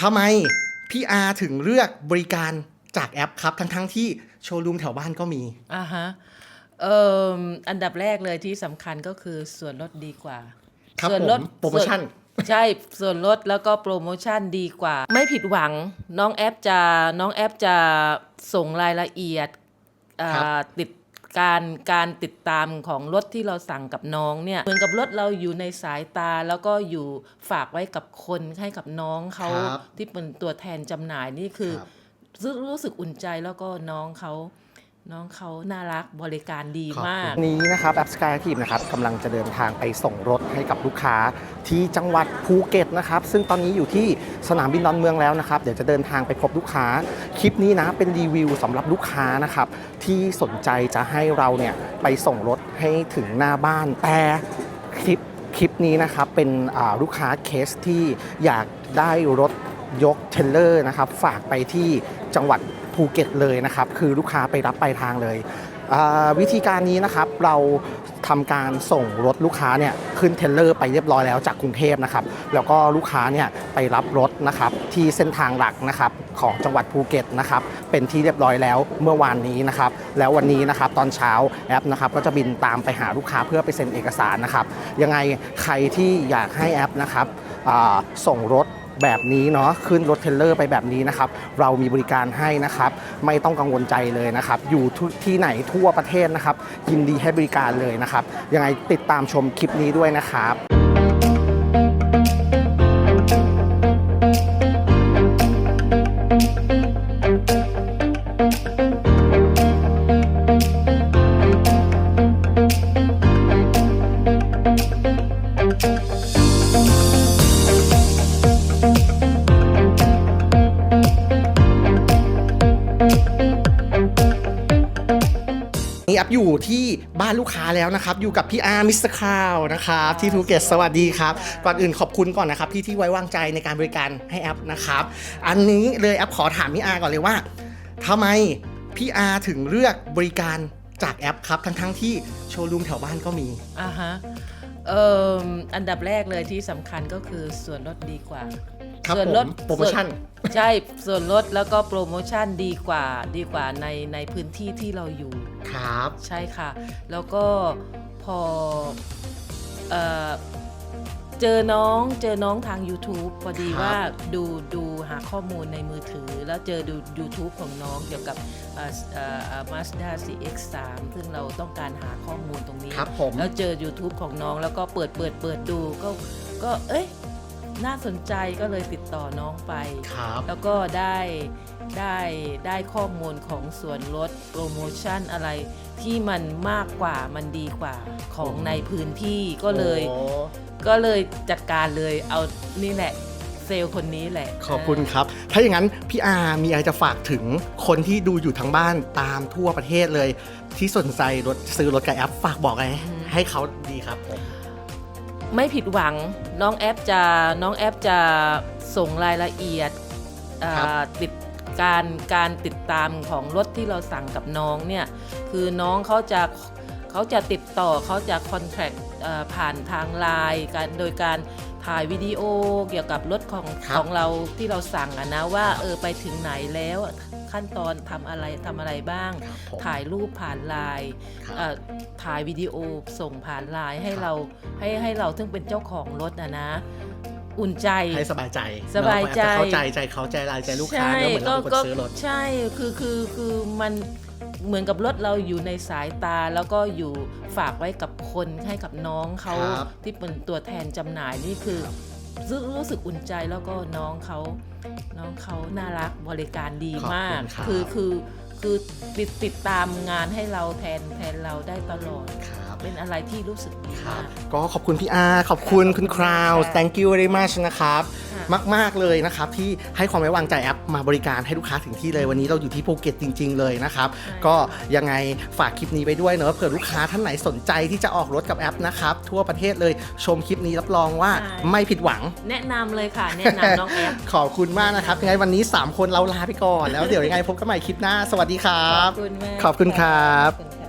ทำไมพี่อาถึงเลือกบริการจากแอปครับ ทั้งๆที่โชว์รูมแถวบ้านก็มี อ่าฮะเอ่ออันดับแรกเลยที่สำคัญก็คือส่วนลดดีกว่า ครับส่วนลด ผมโปรโมชั่นส่วนใช่ส่วนลดแล้วก็โปรโมชั่นดีกว่า ไม่ผิดหวังน้องแอปจะน้องแอปจะส่งรายละเอียดอ่าครับ ติด การการติดตามของรถที่เราสั่งกับน้องเนี่ยเหมือนกับรถเราอยู่ในสายตาแล้วก็อยู่ฝากไว้กับคนให้กับน้องเขาครับที่เป็นตัวแทนจำหน่ายนี่คือครับ รู้รู้สึกอุ่นใจแล้วก็น้องเขา น้องเขาน่ารักบริการดีมาก นี้นะครับแอป Sky Active นะครับกำลังจะเดินทางไปส่งรถให้กับลูกค้าที่จังหวัดภูเก็ตนะครับ ซึ่งตอนนี้อยู่ที่สนามบินดอนเมืองแล้วนะครับ เดี๋ยวจะเดินทางไปพบลูกค้า คลิปนี้นะเป็นรีวิวสำหรับลูกค้านะครับ ที่สนใจจะให้เราเนี่ยไปส่งรถให้ถึงหน้าบ้านแต่คลิปคลิปนี้นะครับเป็นอ่าลูกค้าเคสที่อยากได้รถยกเทรลเลอร์นะครับฝากไปที่จังหวัด ภูเก็ตเลยนะครับ คือลูกค้าไปรับปลายทางเลย วิธีการนี้นะครับเราทำการส่งรถลูกค้าเนี่ยขึ้นเทเลอร์ไปเรียบร้อยแล้วจากกรุงเทพนะครับ แล้วก็ลูกค้าเนี่ยไปรับรถนะครับที่เส้นทางหลักนะครับของจังหวัดภูเก็ตนะครับเป็นที่เรียบร้อยแล้วเมื่อวานนี้นะครับแล้ววันนี้นะครับตอนเช้าแอปนะครับก็จะบินตามไปหาลูกค้าเพื่อไปเซ็นเอกสารนะครับยังไงใครที่อยากให้แอปนะครับส่งรถ แบบนี้เนาะขึ้นรถเทรลเลอร์ไปแบบนี้นะครับ เรามีบริการให้นะครับ ไม่ต้องกังวลใจเลยนะครับ อยู่ที่ไหนทั่วประเทศนะครับ ยินดีให้บริการเลยนะครับ ยังไงติดตามชมคลิปนี้ด้วยนะครับ นี่แอปอยู่ที่บ้านลูกค้าแล้วนะครับ อยู่กับพี่อาร์มิสเตอร์คาวนะครับที่ภูเก็ตสวัสดีครับ ก่อนอื่นขอบคุณก่อนนะครับพี่ที่ไว้วางใจในการบริการให้แอปนะครับ อันนี้เลยแอปขอถามพี่อาร์ก่อนเลยว่าทำไมพี่อาร์ถึงเลือกบริการจากแอปครับ ทั้งๆที่โชว์รูมแถวบ้านก็มีอ่าฮะ เอ่ออันดับแรกเลยที่สำคัญก็คือส่วนลดดีกว่า ครับส่วนผมลดโปรโมชั่น ส่วนใช่ส่วนลดแล้วก็โปรโมชั่นดีกว่าดีกว่าในในพื้นที่ที่เราอยู่ ครับ ใช่ค่ะ แล้วก็พอเอ่อ เจอน้องเจอน้องทาง YouTube พอดีครับว่าดูดูหาข้อมูลในมือถือ แล้วเจอดู YouTube ของน้องเกี่ยวกับมาสด้า CX3 ซึ่งเราต้องการหาข้อมูลตรงนี้ ครับผม แล้วเจอ YouTube ของน้องแล้วก็เปิดเปิดเปิดดูก็ก็เอ้ย น่าสนใจก็เลยติดต่อน้องไป ครับ แล้วก็ได้ได้ได้ข้อมูลของส่วนลดโปรโมชั่นอะไรที่มันมากกว่ามันดีกว่าของในพื้นที่ก็เลย โอ้ก็เลยจัดการเลยเอานี่แหละเซลล์คนนี้แหละ ขอบคุณครับ ถ้าอย่างนั้นพี่อาร์มีอะไรจะฝากถึงคนที่ดูอยู่ทั้งบ้านตามทั่วประเทศเลย ที่สนใจรถซื้อรถกับแอปฝากบอกอะไรให้เขาดีครับผม ไม่ผิดหวังน้องแอปจะน้องแอปจะส่งรายละเอียดติดการการติดตามของรถที่เราสั่งกับน้องเนี่ยคือน้องเขาจะเขาจะติดต่อเขาจะคอนแทคผ่านทางไลน์การโดยการ ถ่ายวิดีโอเกี่ยวกับรถของครับ ของเราที่เราสั่งอะนะว่าครับเออไปถึงไหนแล้วขั้นตอนทำอะไรทำอะไรบ้าง ครับผมถ่ายรูปผ่านไลน์ครับ เอ่อถ่ายวิดีโอส่งผ่านไลน์ให้ครับ เราให้ให้เราซึ่งเป็นเจ้าของรถนะนะ อุ่นใจ ให้สบายใจสบายใจ เนอะเข้าใจใจเขาใจรายใจลูกค้าใช่เนอะเหมือนเราเป็นคนซื้อรถ ใช่ คือ คือ คือ มัน เหมือนกับรถเราอยู่ในสายตา แล้วก็อยู่ฝากไว้กับคนให้กับน้องเขาครับ ที่เป็นตัวแทนจำหน่ายนี่คือครับรู้รู้สึกอุ่นใจแล้วก็น้องเขาน้องเขาน่ารักบริการดีมาก ขอบคุณครับ คือคือคือติดติดตามงานให้เราแทนแทนเราได้ตลอด ครับ เป็นอะไรที่รู้สึกดีครัมาบกก็ขอบคุณพี่อาร์ขอบคุณคุณคราวค่ะ thank you very much นะครับ ค่ะ มาก ๆ เลยนะครับ ที่ให้ความไว้วางใจแอปมาบริการให้ลูกค้าถึงที่เลยวันนี้เราอยู่ที่ภูเก็ตจริง ๆ เลยนะครับใช่ก็ยังไงฝากคลิปนี้ไปด้วยเนอะเผื่อลูกค้าท่านไหนสนใจที่จะออกรถกับแอปนะครับ ทั่วประเทศเลยชมคลิปนี้รับรองว่าไม่ผิดหวัง แนะนำเลยค่ะ แนะนำน้องแอฟขอบคุณมากนะครับยังไงวันนี้ 3 คนเราลาไปก่อน แล้วเดี๋ยวยังไงพบกันใหม่คลิปหน้า สวัสดีครัขบอบคุณมากขอบคุณครับ ขอบคุณ